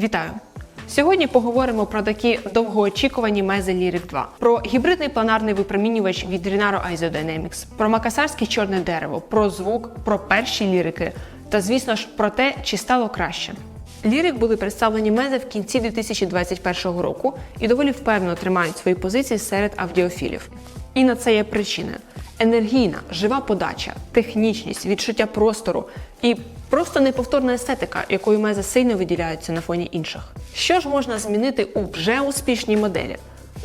Вітаю! Сьогодні поговоримо про такі довгоочікувані мези Lyric 2, про гібридний планарний випромінювач від Rinaro Isodynamics, про макасарське чорне дерево, про звук, про перші лірики та, звісно ж, про те, чи стало краще. Лірик були представлені мези в кінці 2021 року і доволі впевнено тримають свої позиції серед аудіофілів. І на це є причина: енергійна, жива подача, технічність, відчуття простору і просто неповторна естетика, якою мези сильно виділяються на фоні інших. Що ж можна змінити у вже успішній моделі?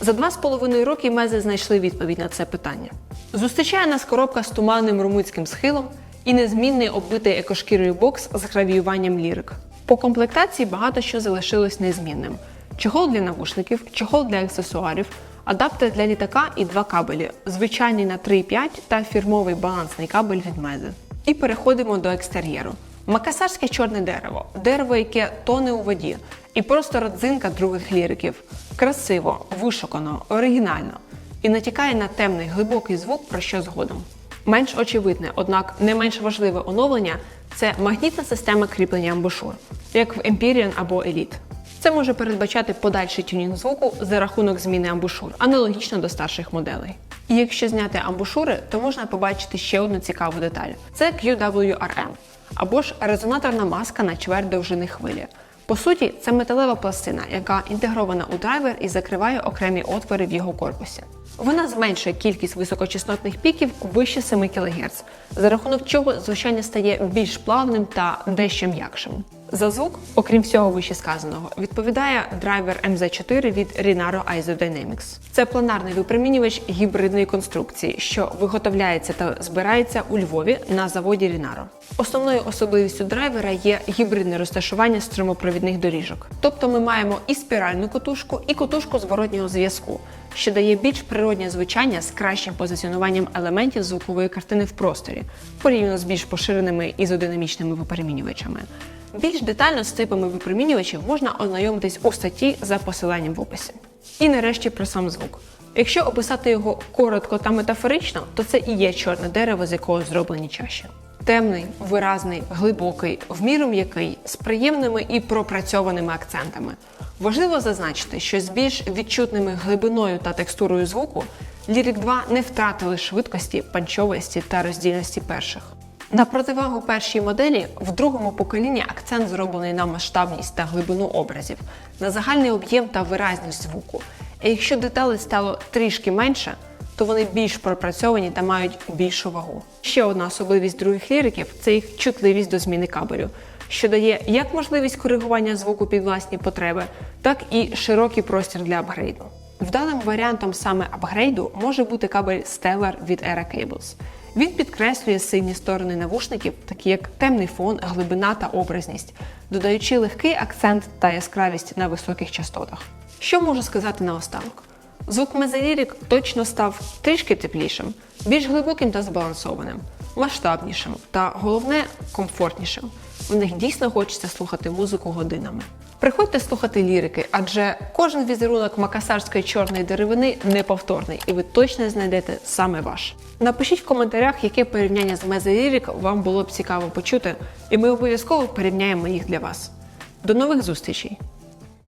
За два з половиною роки мези знайшли відповідь на це питання. Зустрічає нас коробка з туманним румунським схилом і незмінний оббитий екошкірою бокс з гравіюванням лірик. По комплектації багато що залишилось незмінним: чохол для навушників, чохол для аксесуарів, адаптер для літака і два кабелі: звичайний на 3,5 та фірмовий балансний кабель від Мези. І переходимо до екстер'єру. Макасарське чорне дерево, дерево, яке тоне у воді, і просто родзинка других ліриків. Красиво, вишукано, оригінально і натякає на темний глибокий звук, про що згодом. Менш очевидне, однак не менш важливе оновлення це магнітна система кріплення амбушур, як в Empyrean або Elite. Це може передбачати подальший тюнінг звуку за рахунок зміни амбушур, аналогічно до старших моделей. І якщо зняти амбушури, то можна побачити ще одну цікаву деталь: це QWRM, або ж резонаторна маска на чверть довжини хвилі. По суті, це металева пластина, яка інтегрована у драйвер і закриває окремі отвори в його корпусі. Вона зменшує кількість високочастотних піків вище 7 кГц, за рахунок чого звучання стає більш плавним та дещо м'якшим. За звук, окрім всього вищесказаного, відповідає драйвер MZ4 від Rinaro Isodynamics. Це планарний випромінювач гібридної конструкції, що виготовляється та збирається у Львові на заводі Rinaro. Основною особливістю драйвера є гібридне розташування струмопровідних доріжок. Тобто ми маємо і спіральну котушку, і котушку зворотнього зв'язку, що дає більш природнє звучання з кращим позиціонуванням елементів звукової картини в просторі, порівняно з більш поширеними ізодинамічними випромінювачами. Більш детально з типами випромінювачів можна ознайомитись у статті за посиланням в описі. І нарешті про сам звук. Якщо описати його коротко та метафорично, то це і є чорне дерево, з якого зроблені чаші. Темний, виразний, глибокий, в міру м'який, з приємними і пропрацьованими акцентами. Важливо зазначити, що з більш відчутними глибиною та текстурою звуку Lyric 2 не втратили швидкості, панчовості та роздільності перших. На противагу першій моделі в другому поколінні акцент зроблений на масштабність та глибину образів, на загальний об'єм та виразність звуку. І якщо деталей стало трішки менше, то вони більш пропрацьовані та мають більшу вагу. Ще одна особливість других ліриків це їх чутливість до зміни кабелю, що дає як можливість коригування звуку під власні потреби, так і широкий простір для апгрейду. Вдалим варіантом саме апгрейду може бути кабель Stellar від Era Cables. Він підкреслює сильні сторони навушників, такі як темний фон, глибина та образність, додаючи легкий акцент та яскравість на високих частотах. Що можу сказати наостанок? Звук Мезелірік точно став трішки теплішим, більш глибоким та збалансованим, масштабнішим та головне комфортнішим. В них дійсно хочеться слухати музику годинами. Приходьте слухати лірики, адже кожен візерунок макасарської чорної деревини неповторний, і ви точно знайдете саме ваш. Напишіть в коментарях, яке порівняння з Мезелірік вам було б цікаво почути, і ми обов'язково порівняємо їх для вас. До нових зустрічей!